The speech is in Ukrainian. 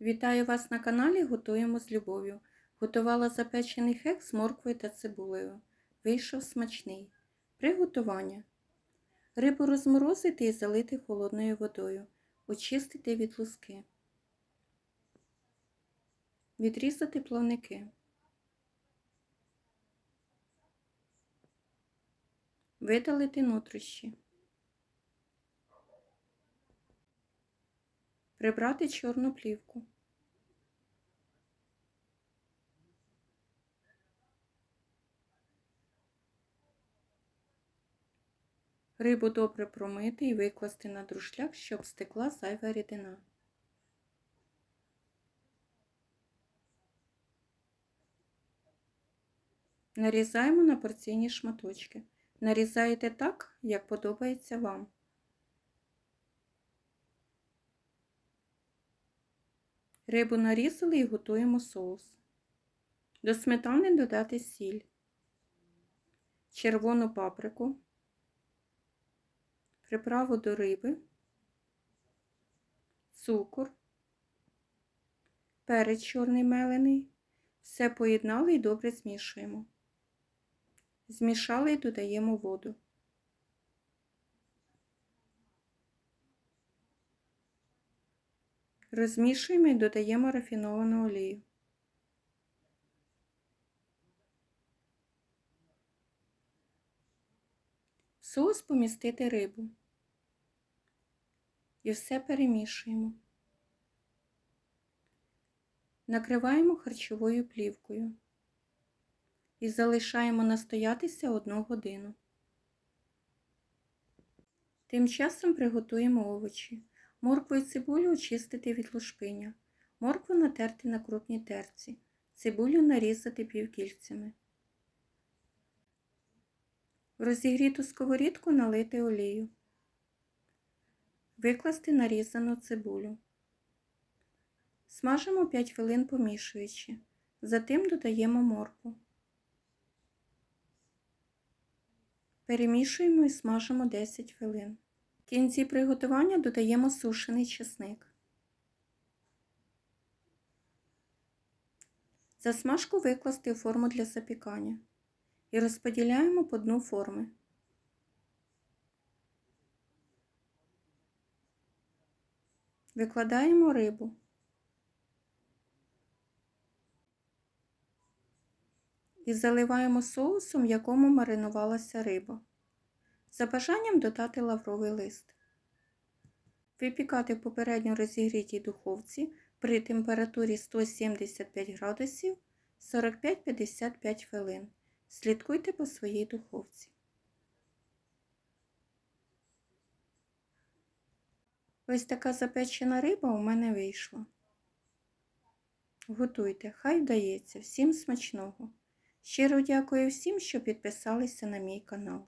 Вітаю вас на каналі Готуємо з любов'ю. Готувала запечений хек з морквою та цибулею. Вийшов смачний. Приготування. Рибу розморозити і залити холодною водою. Очистити від луски. Відрізати плавники. Видалити нутрощі. Прибрати чорну плівку. Рибу добре промити і викласти на друшляк, щоб стекла зайва рідина. Нарізаємо на порційні шматочки. Нарізаєте так, як подобається вам. Рибу нарізали і готуємо соус. До сметани додати сіль, червону паприку, приправу до риби, цукор, перець чорний мелений. Все поєднали і добре змішуємо. Змішали і додаємо воду. Розмішуємо і додаємо рафіновану олію. В соус помістити рибу. І все перемішуємо. Накриваємо харчовою плівкою і залишаємо настоятися одну годину. Тим часом приготуємо овочі. Моркву і цибулю очистити від лушпиня. Моркву натерти на крупній терці. Цибулю нарізати півкільцями. В розігріту сковорідку налити олію. Викласти нарізану цибулю. Смажимо 5 хвилин помішуючи. Затим додаємо моркву. Перемішуємо і смажимо 10 хвилин. В кінці приготування додаємо сушений чесник. Засмажку викласти у форму для запікання і розподіляємо по дну форми. Викладаємо рибу. І заливаємо соусом, в якому маринувалася риба. За бажанням додати лавровий лист. Випікати попередньо розігрітій духовці при температурі 175 градусів 45-55 хвилин. Слідкуйте по своїй духовці. Ось така запечена риба у мене вийшла. Готуйте, хай вдається. Всім смачного! Щиро дякую всім, що підписалися на мій канал.